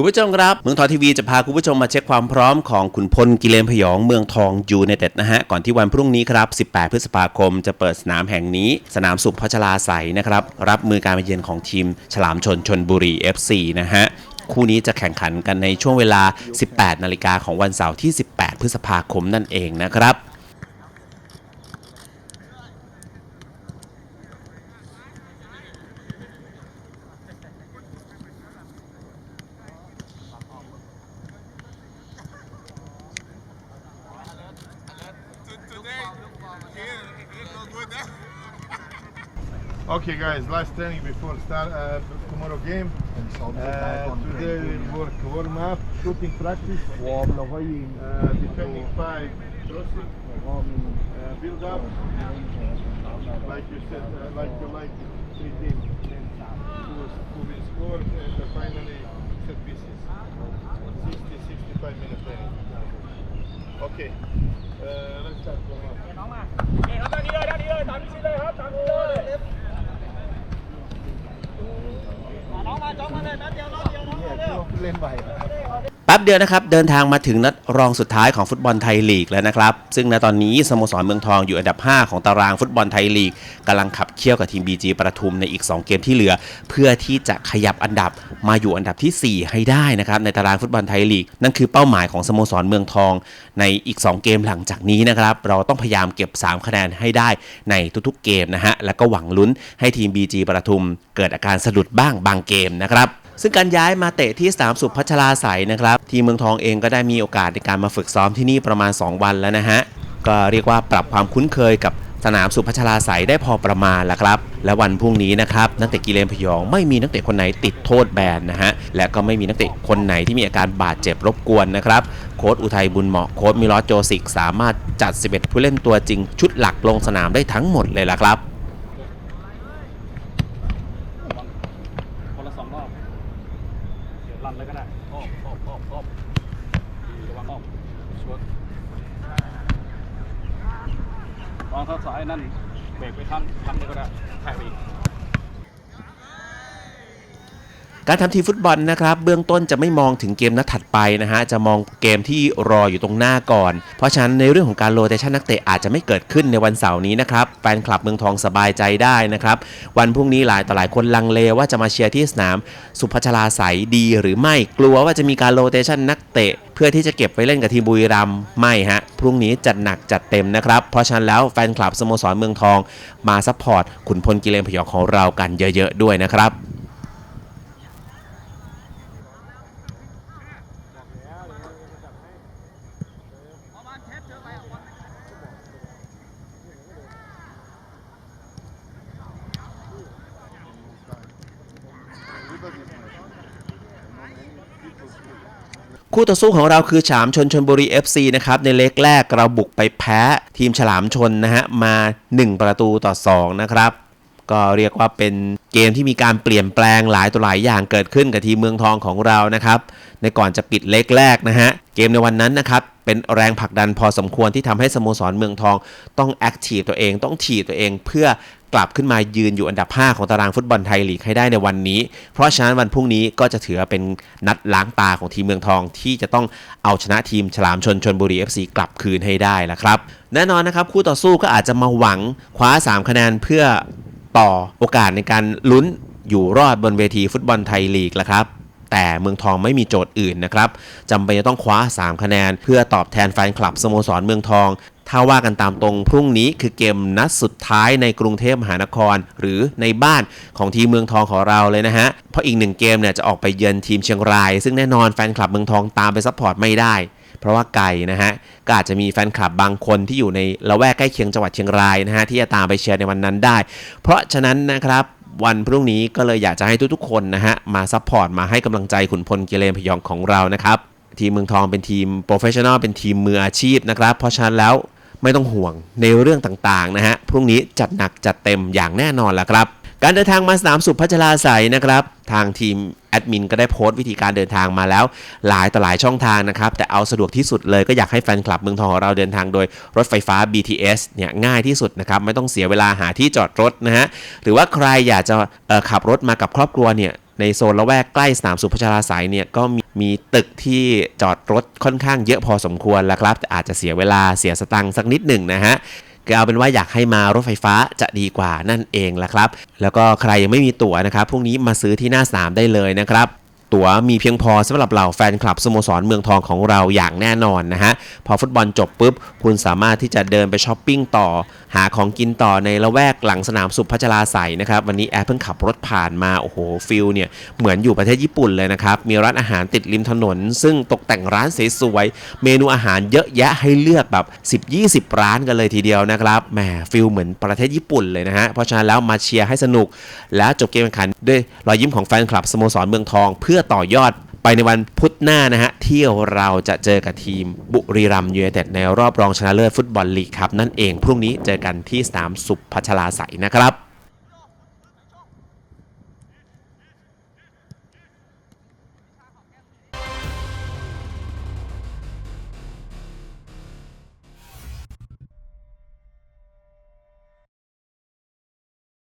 คุณผู้ชมครับ เมืองทองทีวีจะพาคุณผู้ชมมาเช็คความพร้อมของขุนพลกิเลนพยองเมืองทองยูไนเต็ดนะฮะ ก่อนที่วันพรุ่งนี้ครับ 18 พฤษภาคมจะเปิดสนามแห่งนี้ สนามสุขพัชราใสยนะครับ รับมือการมาเยือนของทีม ฉลามชนชนบุรี FC นะฮะคู่นี้จะแข่งขันกันในช่วงเวลา 18 นาฬิกาของวันเสาร์ที่ 18 พฤษภาคมนั่นเองนะครับ Okay guys, last training before start uh, tomorrow game. Uh, uh today we work warm up, shooting practice, uh, defending five, crossing, uh, build up, like you said, uh, like you like three teams, who, who will score and the final. จ้องมาเลยแป๊บเดียวรอบเดียวน้องเนี่ยมาเร็วเล่นไหว แป๊บเดียวนะครับ เดินทางมาถึงนัดรองสุดท้ายของฟุตบอลไทยลีกแล้วนะครับ ซึ่งณตอนนี้สโมสรเมืองทองอยู่อันดับ 5 ของตารางฟุตบอลไทยลีกกำลังขับเคี่ยวกับทีม BG ประทุมในอีก 2 เกมที่เหลือ เพื่อที่จะขยับอันดับมาอยู่อันดับทีสี่4 ให้ได้นะครับในตารางฟุตบอลไทยลีก นั่นคือเป้าหมายของสโมสรเมืองทองในอีก 2 เกมหลังจากนี้นะครับเราต้องพยายามเก็บ 3 คะแนนให้ได้ในทุกๆเกมนะฮะแล้วก็หวังลุ้นให้ทีม BG ประทุมเกิดอาการสะดุดบ้างบางเกมนะครับ ซึ่งการย้ายมาเตะที่สนามสุพัชราใสนะครับ ทีมเมืองทองเองก็ได้มีโอกาสในการมาฝึกซ้อมที่นี่ประมาณ 2 วันแล้วนะฮะ ก็เรียกว่าปรับความคุ้นเคยกับสนามสุพัชราใสได้พอประมาณแล้วครับ และวันพรุ่งนี้นะครับนักเตะกิเลนพยองไม่มีนักเตะคนไหนติดโทษแบนนะฮะ และก็ไม่มีนักเตะคนไหนที่มีอาการบาดเจ็บรบกวนนะครับ โค้ชอุทัยบุญเหมาะโค้ชมิลอสโจซิกสามารถจัด 11 ผู้เล่นตัวจริงชุดหลักลงสนามได้ทั้งหมดเลยละครับ คนละสองรอบ เดี๋ยวรันเลยก็ได้อ้อมอ้อมอ้อมอ้อมระวังอ้อมชวนลองถ้าสายนั่นเบรกไปข้างข้างนี้ก็ได้แท็กไปอีก การทำทีมฟุตบอลนะครับเบื้องต้นจะไม่มองถึงเกมนัดถัดไปนะฮะจะมองเกมที่รออยู่ตรงหน้าก่อน เพราะฉะนั้นในเรื่องของการโรเตชันนักเตะอาจจะไม่เกิดขึ้นในวันเสาร์นี้นะครับแฟนคลับเมืองทองสบายใจได้นะครับวันพรุ่งนี้หลายต่อหลายคนลังเลว่าจะมาเชียร์ที่สนามสุพัชราใสดีหรือไม่กลัวว่าจะมีการโรเตชันนักเตะเพื่อที่จะเก็บไว้เล่นกับทีมบุรีรัมย์ไม่ฮะ พรุ่งนี้จัดหนักจัดเต็มนะครับ เพราะฉะนั้นแล้วแฟนคลับสโมสรเมืองทองมาซัพพอร์ตขุนพลกิเลนพยองของเรากันเยอะ ๆ ด้วยนะครับ คู่ต่อสู้ของเราคือฉลามชนชนบุรี FC นะครับในเล็กแรกเราบุกไปแพ้ทีมฉลามชนนะฮะมา 1 ประตูต่อ 2 นะครับ ก็เรียกว่าเป็นเกมที่มีการเปลี่ยนแปลงหลายตัวหลายอย่างเกิดขึ้นกับทีมเมืองทองของเรานะครับ ในก่อนจะปิดเล็กแรกนะฮะ เกมในวันนั้นนะครับ เป็นแรงผลักดันพอสมควรที่ทำให้สโมสรเมืองทอง ต้องแอคทีฟตัวเองต้องถีบตัวเองเพื่อกลับขึ้นมายืนอยู่อันดับ 5 ของตารางฟุตบอลไทยลีกให้ได้ในวันนี้ เพราะฉะนั้นวันพรุ่งนี้ก็จะถือเป็นนัดล้างตาของทีมเมืองทองที่จะต้องเอาชนะทีมฉลามชนชนบุรี FC กลับคืนให้ได้ละครับ แน่นอนนะครับคู่ต่อสู้ก็อาจจะมาหวังคว้า 3 คะแนนเพื่อ ต่อโอกาสในการลุ้นอยู่รอดบนเวทีฟุตบอลไทยลีกละครับแต่เมืองทองไม่มีโจทย์อื่นนะครับจำเป็นจะต้องคว้า 3 คะแนน เพื่อตอบแทนแฟนคลับสโมสรเมืองทอง ถ้าว่ากันตามตรงพรุ่งนี้คือเกมนัดสุดท้ายในกรุงเทพมหานคร หรือในบ้านของทีมเมืองทองของเราเลยนะฮะ เพราะอีกหนึ่งเกมเนี่ยจะออกไปเยือนทีมเชียงราย ซึ่งแน่นอนแฟนคลับเมืองทองตามไปซัพพอร์ตไม่ได้ เพราะว่าไกลนะฮะก็อาจจะมีแฟนคลับบางคนที่อยู่ในละแวกใกล้เคียงจังหวัดเชียงรายนะฮะที่จะตามไปเชียร์ในวันนั้นได้ เพราะฉะนั้นนะครับวันพรุ่งนี้ก็เลยอยากจะให้ทุกๆคนนะฮะมาซัพพอร์ตมาให้กำลังใจขุนพลเกเรนพยองของเรานะครับทีมเมืองทองเป็นทีมโปรเฟชชั่นอลเป็นทีมมืออาชีพนะครับ เพราะฉะนั้นแล้วไม่ต้องห่วงในเรื่องต่างๆนะฮะพรุ่งนี้จัดหนักจัดเต็มอย่างแน่นอนละครับ การเดินทางมาสนามสุพัชราใสยนะครับ ทางทีมแอดมินก็ได้โพสต์วิธีการเดินทางมาแล้ว หลายต่อหลายช่องทางนะครับ แต่เอาสะดวกที่สุดเลยก็อยากให้แฟนคลับเมืองทองของเราเดินทางโดยรถไฟฟ้า BTS เนี่ยง่ายที่สุดนะครับ ไม่ต้องเสียเวลาหาที่จอดรถนะฮะหรือว่าใครอยากจะขับรถมากับครอบครัวเนี่ยในโซนละแวกใกล้สนามสุพัชราไสยเนี่ยก็มีมีตึกที่จอดรถค่อนข้างเยอะพอสมควรแล้วครับแต่อาจจะเสียเวลาเสียสตังค์สักนิดหนึ่งนะฮะ ก็เอาเป็นว่าอยากให้มารถไฟฟ้าจะดีกว่านั่นเองละครับ แล้วก็ใครยังไม่มีตั๋วนะครับพรุ่งนี้มาซื้อที่หน้าสามได้เลยนะครับ ตั๋วมีเพียงพอสำหรับเหล่าแฟนคลับสโมสรเมืองทองของเราอย่างแน่นอนนะฮะ พอฟุตบอลจบปุ๊บ คุณสามารถที่จะเดินไปช้อปปิ้งต่อ หาของกินต่อในละแวกหลังสนามสุพัชราใสนะครับ วันนี้แอร์เพิ่งขับรถผ่านมา โอ้โหฟิลเนี่ยเหมือนอยู่ประเทศญี่ปุ่นเลยนะครับ มีร้านอาหารติดริมถนน ซึ่งตกแต่งร้านสวยๆเมนูอาหารเยอะแยะให้เลือกแบบ 10-20 ร้านกันเลยทีเดียวนะครับแหมฟิลเหมือนประเทศญี่ปุ่นเลยนะฮะเพราะฉะนั้นแล้วมาเชียร์ให้สนุก แล้วจบเกมแข่งขันด้วยรอยยิ้มของแฟนคลับสโมสรเมืองทองเพื่อต่อยอดไปในวันพุธหน้านะฮะที่เราจะเจอกับทีมบุรีรัมย์ยูไนเต็ดในรอบรองชนะเลิศฟุตบอลลีกครับนั่นเองพรุ่งนี้เจอกันที่สนามสุพัชลาใสยนะครับ